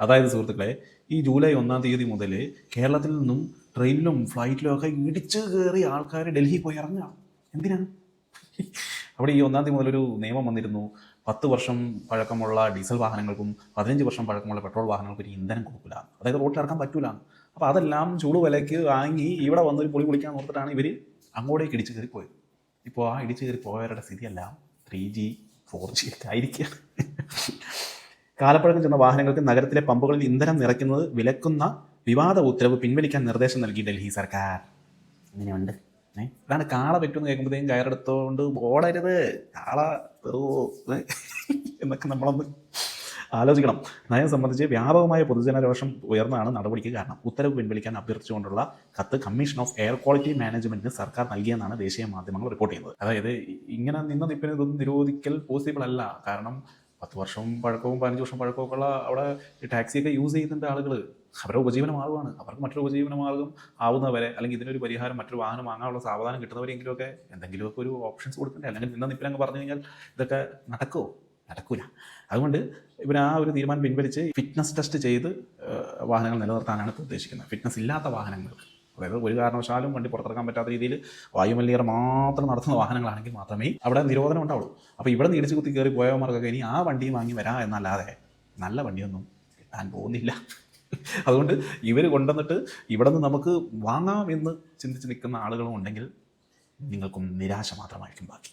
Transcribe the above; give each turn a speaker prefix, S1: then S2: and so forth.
S1: അതായത് സുഹൃത്തുക്കളെ ഈ ജൂലൈ ഒന്നാം തീയതി മുതൽ കേരളത്തിൽ നിന്നും ട്രെയിനിലും ഫ്ലൈറ്റിലും ഒക്കെ ഇടിച്ച് കയറി ആൾക്കാർ ഡൽഹി പോയി ഇറങ്ങുക എന്തിനാണ്? അവിടെ ഈ ഒന്നാം തീയതി മുതലൊരു നിയമം വന്നിരുന്നു. പത്ത് വർഷം പഴക്കമുള്ള ഡീസൽ വാഹനങ്ങൾക്കും പതിനഞ്ച് വർഷം പഴക്കമുള്ള പെട്രോൾ വാഹനങ്ങൾക്കും ഒരു ഇന്ധനം കൊടുക്കില്ല അതായത് റോട്ടിൽ ഇറക്കാൻ പറ്റൂല അപ്പോൾ അതെല്ലാം ചൂട് വിലയ്ക്ക് വാങ്ങി ഇവിടെ വന്നൊരു പൊളി പൊളിക്കാൻ ഓർത്തിട്ടാണ് ഇവർ അങ്ങോട്ടേക്ക് ഇടിച്ചു കയറി പോയത്. ഇപ്പോൾ ആ ഇടിച്ചു കയറി പോയവരുടെ സ്ഥിതിയെല്ലാം ത്രീ ജി ഫോർ ജി ഒക്കെ ആയിരിക്കുകയാണ്. കാലപ്പഴക്കം ചെന്ന വാഹനങ്ങൾക്ക് നഗരത്തിലെ പമ്പുകളിൽ ഇന്ധനം നിറയ്ക്കുന്നത് വിലക്കുന്ന വിവാദ ഉത്തരവ് പിൻവലിക്കാൻ നിർദ്ദേശം നൽകി ഡൽഹി സർക്കാർ. അങ്ങനെയുണ്ട് അതാണ് കാള പറ്റുമെന്ന് കേൾക്കുമ്പോഴത്തേക്കും കയറെടുത്തോണ്ട് ഓടരുത്. കാള എന്നൊക്കെ നമ്മളൊന്ന് ആലോചിക്കണം. നയം സംബന്ധിച്ച് വ്യാപകമായ പൊതുജനരോഷം ഉയർന്നതാണ് നടപടിക്ക് കാരണം. ഉത്തരവ് പിൻവലിക്കാൻ അഭ്യർത്ഥിച്ചുകൊണ്ടുള്ള കത്ത് കമ്മീഷൻ ഓഫ് എയർ ക്വാളിറ്റി മാനേജ്മെന്റിന് സർക്കാർ നൽകിയെന്നാണ് ദേശീയ മാധ്യമങ്ങൾ റിപ്പോർട്ട് ചെയ്യുന്നത്. അതായത് ഇങ്ങനെ നിന്ന നിപ്പിന് ഇതൊന്നും നിരോധിക്കൽ പോസിബിൾ അല്ല. കാരണം പത്ത് വർഷം പഴക്കവും പതിനഞ്ച് വർഷം പഴക്കവും ഉള്ള അവിടെ ടാക്സിയൊക്കെ യൂസ് ചെയ്യുന്നുണ്ട് ആളുകൾ അവരുടെ ഉപജീവന മാർഗമാണ് അവർക്ക് മറ്റൊരു ഉപജീവന മാർഗം ആവുന്നവരെ അല്ലെങ്കിൽ ഇതിനൊരു പരിഹാരം മറ്റൊരു വാഹനം വാങ്ങാനുള്ള സാവധാനം കിട്ടുന്നവരെങ്കിലുമൊക്കെ എന്തെങ്കിലുമൊക്കെ ഒരു ഓപ്ഷൻസ് കൊടുക്കണ്ടേ അല്ലെങ്കിൽ നിന്ന നിപ്പിലങ്ങ് പറഞ്ഞു കഴിഞ്ഞാൽ ഇതൊക്കെ നടക്കുമോ നടക്കൂല. അതുകൊണ്ട് ഇവർ ആ ഒരു തീരുമാനം പിൻവലിച്ച് ഫിറ്റ്നസ് ടെസ്റ്റ് ചെയ്ത് വാഹനങ്ങൾ നിലനിർത്താനാണ് ഇപ്പോൾ ഉദ്ദേശിക്കുന്നത്. ഫിറ്റ്നസ് ഇല്ലാത്ത വാഹനങ്ങൾക്ക്. അതായത് ഒരു കാരണവശാലും വണ്ടി പുറത്തിറക്കാൻ പറ്റാത്ത രീതിയിൽ വായുമലിനീകരണം മാത്രം നടത്തുന്ന വാഹനങ്ങളാണെങ്കിൽ മാത്രമേ അവിടെ നിരോധനം ഉണ്ടാവുള്ളൂ. അപ്പോൾ ഇവിടെ നിന്ന് ഇടിച്ച് കുത്തി കയറി പോയവന്മാർക്കൊക്കെ ഇനി ആ വണ്ടി വാങ്ങി വരാ എന്നല്ലാതെ നല്ല വണ്ടിയൊന്നും കിട്ടാൻ പോകുന്നില്ല. അതുകൊണ്ട് ഇവർ കൊണ്ടുവന്നിട്ട് ഇവിടെ നിന്ന് നമുക്ക് വാങ്ങാമെന്ന് ചിന്തിച്ച് നിൽക്കുന്ന ആളുകളും ഉണ്ടെങ്കിൽ നിങ്ങൾക്കും നിരാശ മാത്രമായിരിക്കും ബാക്കി.